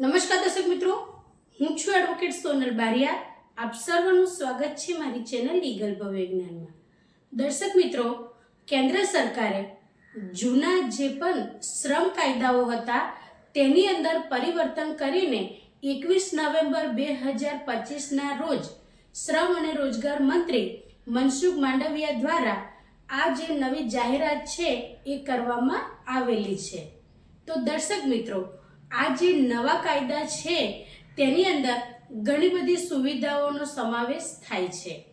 નમસ્કાર દર્શક મિત્રો, હું છું એડવોકેટ સોનલ બારિયા. આપ સર્વનું સ્વાગત છે મારી ચેનલ લીગલ ભવિજ્ઞાનમાં દર્શક મિત્રો, કેન્દ્ર સરકારે જૂના જે પણ શ્રમ કાયદાઓ હતા, તેની અંદર પરિવર્તન કરીને એકવીસ નવેમ્બર બે હજાર પચીસના રોજ શ્રમ અને રોજગાર મંત્રી મનસુખ માંડવિયા દ્વારા આ જે નવી જાહેરાત છે, એ કરવામાં આવેલી છે. તો દર્શક મિત્રો આ જે નવા કાયદા છે, તેની અંદર ઘણી બધી સુવિધાઓનો સમાવેશ થાય છે.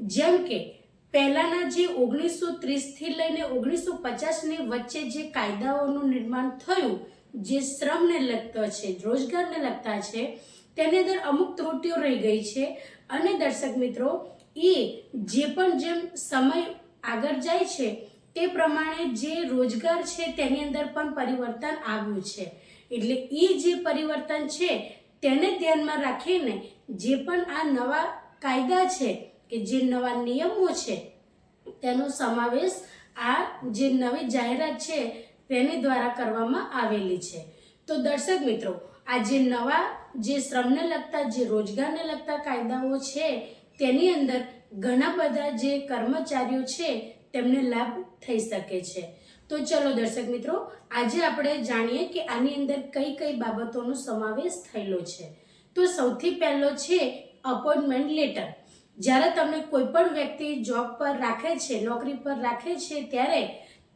જેમ કે, પહેલાંના જે ઓગણીસો ત્રીસથી લઈને ઓગણીસો પચાસની વચ્ચે જે કાયદાઓનું નિર્માણ થયું, જે શ્રમને લગતા છે, રોજગારને લગતા છે, તેની અંદર અમુક ત્રુટીઓ રહી ગઈ છે. અને દર્શક મિત્રો, એ જે પણ જેમ સમય આગળ જાય છે, તે પ્રમાણે જે રોજગાર છે, તેની અંદર પણ પરિવર્તન આવ્યું છે. એટલે એ જે પરિવર્તન છે, તેને ધ્યાનમાં રાખીને જે પણ આ નવા કાયદા છે કે જે નવા નિયમો છે, તેનો સમાવેશ આ જે નવી જાહેરાત છે, તેની દ્વારા કરવામાં આવેલી છે. તો દર્શક મિત્રો, આ જે નવા જે શ્રમને લગતા, જે રોજગારને લગતા કાયદાઓ છે, તેની અંદર ઘણા બધા જે કર્મચારીઓ છે, તેમને લાભ થઈ શકે છે. તો ચલો દર્શક મિત્રો, આજે આપણે જાણીએ કે આની અંદર કઈ કઈ બાબતોનો સમાવેશ થયેલો છે. તો સૌથી પહેલો છે અપોઇન્ટમેન્ટ લેટર જ્યારે તમને કોઈ પણ વ્યક્તિ જોબ પર રાખે છે, નોકરી પર રાખે છે, ત્યારે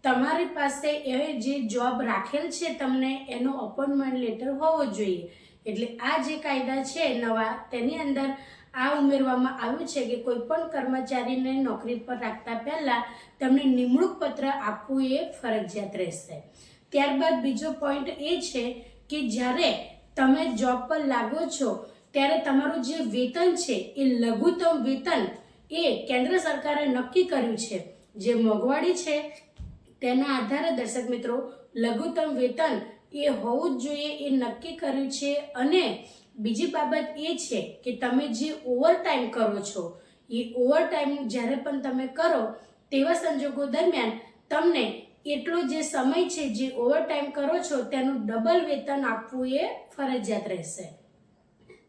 તમારી પાસે એ જે જોબ રાખેલ છે તમને એનો અપોઇન્ટમેન્ટ લેટર હોવો જોઈએ. એટલે આ જે કાયદા છે, નવા તેની અંદર આ ઉમેરવામાં આવ્યું છે કે કોઈ પણ કર્મચારીને નોકરી પર રાખતા પહેલાં તેમને નિમણૂક પત્ર આપવું એ ફરજિયાત રહેશે. ત્યારબાદ બીજો પોઈન્ટ એ છે કે જ્યારે તમે જોબ પર લાગો છો, ત્યારે તમારું જે વેતન છે, એ લઘુત્તમ વેતન એ કેન્દ્ર સરકારે નક્કી કર્યું છે. જે મોંઘવાડી છે, તેના આધારે દર્શક મિત્રો, લઘુત્તમ વેતન એ હોવું જ જોઈએ, એ નક્કી કર્યું છે અને બીજી બાબત એ છે કે તમે જે ઓવરટાઈમ કરો છો, એ ઓવરટાઈમ જ્યારે પણ તમે કરો, તેવા સંજોગો દરમિયાન તમને એટલો જે સમય છે જે ઓવરટાઈમ કરો છો, તેનું ડબલ વેતન આપવું એ ફરજિયાત રહેશે.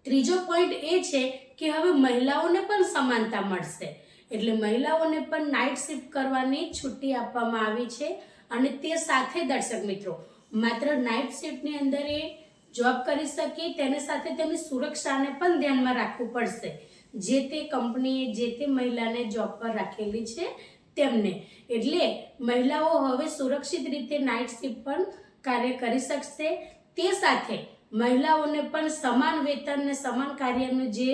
ત્રીજો પોઈન્ટ એ છે કે હવે મહિલાઓને પણ સમાનતા મળશે. એટલે મહિલાઓને પણ નાઇટ શિફ્ટ કરવાની છુટ્ટી આપવામાં આવી છે અને તે સાથે દર્શક મિત્રો, માત્ર નાઇટ શિફ્ટની અંદર એ જોબ કરી શકીએ, તેની સાથે તેની સુરક્ષાને પણ ધ્યાનમાં રાખવું પડશે. જે તે કંપનીએ, જે તે મહિલાને જોબ પર રાખેલી છે, તેમને. એટલે મહિલાઓ હવે સુરક્ષિત રીતે નાઇટ શિફ્ટ પણ કાર્ય કરી શકશે. તે સાથે મહિલાઓને પણ સમાન વેતન ને સમાન કાર્યનું જે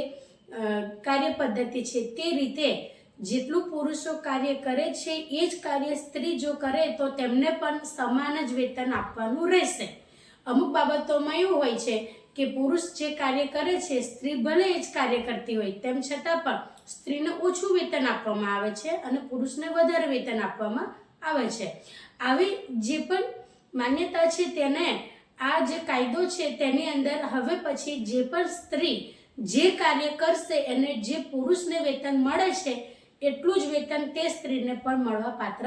કાર્ય પદ્ધતિ છે, તે રીતે જેટલું પુરુષો કાર્ય કરે છે, એ જ કાર્ય સ્ત્રી જો કરે, તો તેમને પણ સમાન જ વેતન આપવાનું રહેશે. અમુક બાબતોમાં એવું હોય છે કે પુરુષ જે કાર્ય કરે છે, સ્ત્રી ભલે એ જ કાર્ય કરતી હોય, તેમ છતાં પણ સ્ત્રીને ઓછું વેતન આપવામાં આવે છે અને પુરુષને વધારે વેતન આપવામાં આવે છે. આવી જે પણ માન્યતા છે તેને, આ જે કાયદો છે તેની અંદર હવે પછી જે પણ સ્ત્રી જે કાર્ય કરશે, એને જે પુરુષને વેતન મળે છે, એટલું જ વેતન તે સ્ત્રીને પણ મળવા પાત્ર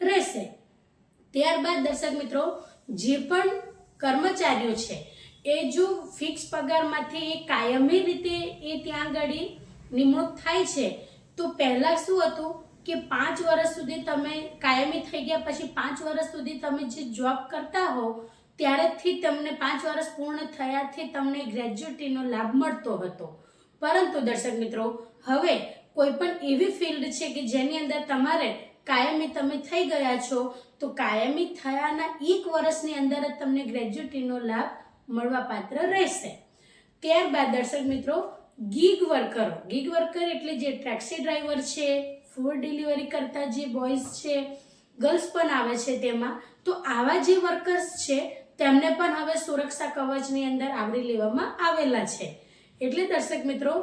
રહેશે. ત્યારબાદ દર્શક મિત્રો, જે પણ કર્મચારીઓ છે. એ જો ફિક્સ પગારમાંથી એ કાયમી રીતે એ ત્યાં આગળ નિમણૂક થાય છે, તો પહેલાં શું હતું કે પાંચ વર્ષ સુધી તમે કાયમી થઈ ગયા પછી પાંચ વર્ષ સુધી તમે જે જોબ કરતા હો, ત્યારેથી તમને પાંચ વર્ષ પૂર્ણ થયાથી તમને ગ્રેજ્યુટીનો લાભ મળતો હતો. પરંતુ દર્શક મિત્રો, હવે કોઈ પણ એવી ફિલ્ડ છે કે જેની અંદર તમારે કાયમી તમે થઈ ગયા છો, તો કાયમી થયાના એક વર્ષની અંદર જ તમને ગ્રેજ્યુટીનો લાભ મળવા પાત્ર રહેશે. ત્યારબાદ દર્શક મિત્રો ગીગ વર્કરો ગીગ વર્કર એટલે જે ટેક્સી ડ્રાઈવર છે ફૂડ ડિલિવરી કરતા જે બોયઝ છે ગર્લ્સ પણ આવે છે તેમાં, તો આવા જે વર્કર્સ છે, તેમને પણ હવે સુરક્ષા કવચની અંદર આવરી લેવામાં આવેલા છે. એટલે દર્શક મિત્રો,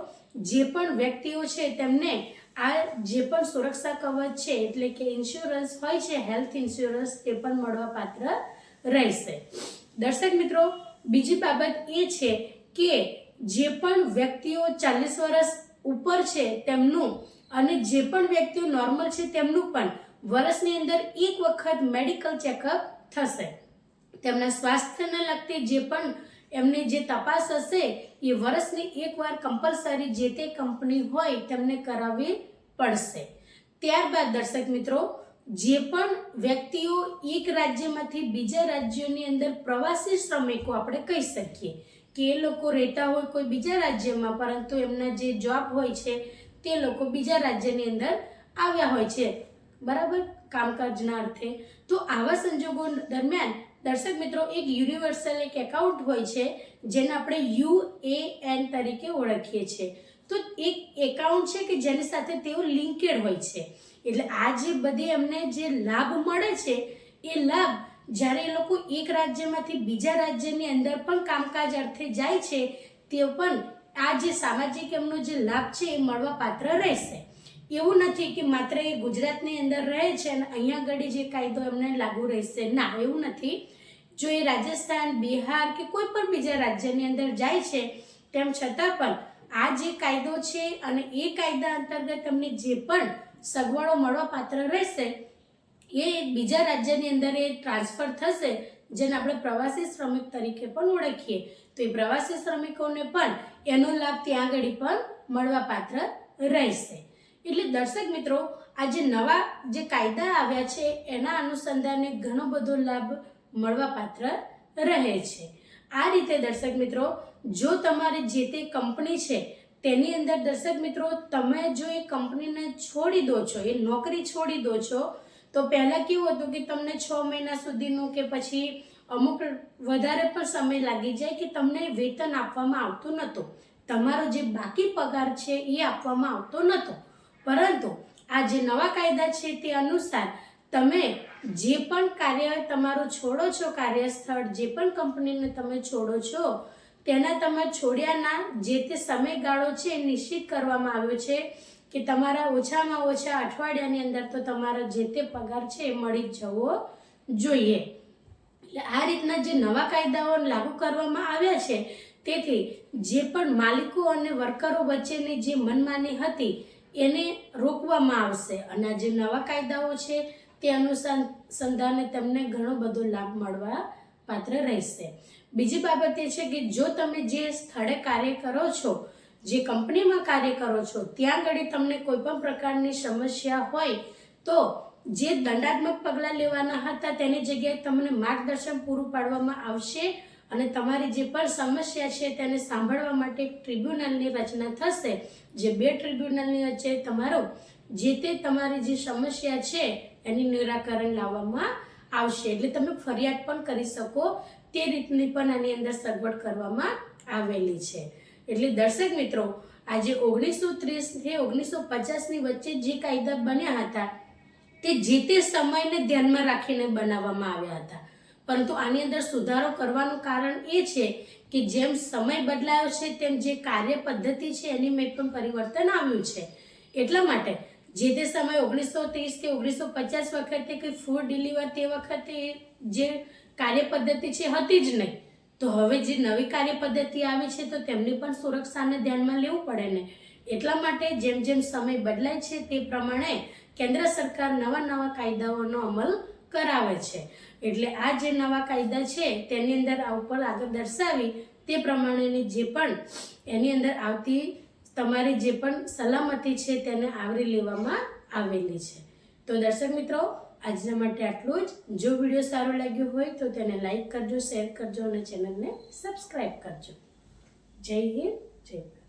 જે પણ વ્યક્તિઓ છે તેમને આ જે પણ સુરક્ષા કવચ છે, એટલે કે ઇન્સ્યોરન્સ હોય છે હેલ્થ ઇન્સ્યોરન્સ તે પણ મળવા પાત્ર રહેશે. દર્શક મિત્રો, બીજી બાબત એ છે કે જે પણ વ્યક્તિઓ ચાલીસ વર્ષ ઉપર છે તેમનું, અને જે પણ વ્યક્તિઓ નોર્મલ છે તેમનું પણ વર્ષની અંદર એક વખત મેડિકલ ચેકઅપ થશે. તેમના સ્વાસ્થ્યને લગતી જે પણ એમને જે તપાસ હશે, એ વર્ષની એકવાર કમ્પલસરી જે તે કંપની હોય, તેમને કરાવવી પડશે. ત્યારબાદ દર્શક મિત્રો, જે પણ વ્યક્તિઓ એક રાજ્યમાંથી બીજા રાજ્યોની અંદર પ્રવાસી શ્રમિકો આપણે કહી શકીએ કે એ લોકો રહેતા હોય કોઈ બીજા રાજ્યમાં, પરંતુ એમના જે જોબ હોય છે, તે લોકો બીજા રાજ્યની અંદર આવ્યા હોય છે. બરાબર? કામકાજના અર્થે. તો આવા સંજોગો દરમિયાન દર્શક મિત્રો, એક યુનિવર્સલ એક એકાઉન્ટ હોય છે, જેને આપણે યુ એ એન તરીકે ઓળખીએ છીએ. તો એક એકાઉન્ટ છે કે જેની સાથે તેઓ લિંકેડ હોય છે. એટલે આ જે બધી એમને જે લાભ મળે છે, એ લાભ જ્યારે એ લોકો એક રાજ્યમાંથી બીજા રાજ્યની અંદર પણ કામકાજ અર્થે જાય છે, તે પણ આ જે સામાજિક એમનો જે લાભ છે, એ મળવા પાત્ર રહેશે. એવું નથી કે માત્ર એ ગુજરાતની અંદર રહે છે અને અહીંયા આગળ જે કાયદો એમને લાગુ રહેશે. ના, એવું નથી. જો એ રાજસ્થાન, બિહાર કે કોઈ પણ બીજા રાજ્યની અંદર જાય છે, તેમ છતાં પણ આ જે કાયદો છે અને એ કાયદા અંતર્ગત તમને જે પણ સગવડો મળવા પાત્ર રહેશે, એ બીજા રાજ્યની અંદર એ ટ્રાન્સફર થશે, જેને આપણે પ્રવાસી શ્રમિક તરીકે પણ ઓળખીએ. તો એ પ્રવાસી શ્રમિકોને પણ એનો લાભ ત્યાં આગળ પણ મળવા પાત્ર રહેશે. એટલે દર્શક મિત્રો આ જે નવા જે કાયદા આવ્યા છે, એના અનુસંધાને ઘણો બધો લાભ મળવા પાત્ર રહે છે. આ રીતે દર્શક મિત્રો, જો તમારે જે તે કંપની છે, તેની અંદર દર્શક મિત્રો, તમે જો એ કંપનીને છોડી દો છો, એ નોકરી છોડી દો છો, તો પહેલાં કેવું હતું કે તમને છ મહિના સુધીનું કે પછી અમુક વધારે પણ સમય લાગી જાય કે તમને વેતન આપવામાં આવતું નહોતું. તમારો જે બાકી પગાર છે એ આપવામાં આવતો નહોતો. પરંતુ આ જે નવા કાયદા છે તે અનુસાર તમે જે પણ કાર્ય તમારું છોડો છો, કાર્યસ્થળ જે પણ કંપનીને તમે છોડો છો, તેના તમે છોડ્યાના જે તે સમયગાળો છે એ નિશ્ચિત કરવામાં આવ્યો છે કે તમારા ઓછામાં ઓછા અઠવાડિયાની અંદર તો તમારા જે તે પગાર છે એ મળી જવો જોઈએ. એટલે આ રીતના જે નવા કાયદાઓ લાગુ કરવામાં આવ્યા છે, તેથી જે પણ માલિકો અને વર્કરો વચ્ચેની જે મનમાની હતી એને રોકવામાં આવશે. અને આ જે નવા કાયદાઓ છે તે અનુસંધાને તમને ઘણો બધો લાભ મળવા પાત્ર રહેશે. બીજી બાબત એ છે કે જો તમે જે સ્થળે કાર્ય કરો છો, જે કંપનીમાં કાર્ય કરો છો, ત્યાં આગળ તમને કોઈ પણ પ્રકારની સમસ્યા હોય, તો જે દંડાત્મક પગલાં લેવાના હતા તેની જગ્યાએ તમને માર્ગદર્શન પૂરું પાડવામાં આવશે અને તમારી જે પણ સમસ્યા છે તેને સાંભળવા માટે ટ્રિબ્યુનલની રચના થશે. જે બે ટ્રિબ્યુનલની વચ્ચે તમારો જે તે તમારી જે સમસ્યા છે એની નિરાકરણ લાવવામાં આવશે. એટલે તમે ફરિયાદ પણ કરી શકો. તે રીતની પણ આની અંદર સગવડ કરવામાં આવેલી છે. એટલે દર્શક મિત્રો, આજે ઓગણીસો ત્રીસથી ઓગણીસો પચાસની વચ્ચે જે કાયદા બન્યા હતા, તે જે તે સમયને ધ્યાનમાં રાખીને બનાવવામાં આવ્યા હતા. પરંતુ આની અંદર સુધારો કરવાનું કારણ એ છે કે જેમ સમય બદલાયો છે, તેમ જે કાર્ય પદ્ધતિ છે, એની મેં પણ પરિવર્તન આવ્યું છે. એટલા માટે જે તે સમય ઓગણીસો ત્રીસ કે ઓગણીસો પચાસ વખતે કંઈ ફૂડ ડિલિવર તે વખતે જે કાર્ય પદ્ધતિ છે હતી જ નહીં. તો હવે જે નવી કાર્ય પદ્ધતિ આવી છે તો તેમની પણ સુરક્ષાને ધ્યાનમાં લેવું પડે ને. એટલા માટે જેમ જેમ સમય બદલાય છે તે પ્રમાણે કેન્દ્ર સરકાર નવા નવા કાયદાઓનો અમલ કરાવે છે. એટલે આ જે નવા કાયદા છે તેની અંદર આ ઉપર આગળ દર્શાવી તે પ્રમાણેની જે પણ એની અંદર આવતી તમારી જે પણ સલામતી છે તેને આવરી લેવામાં આવેલી છે. તો દર્શક મિત્રો, આજના માટે આટલું જ. જો વીડિયો સારો લાગ્યો હોય તો તેને લાઈક કરજો, શેર કરજો અને ચેનલને સબસ્ક્રાઈબ કરજો. જય હિન્દ, જય ભારત.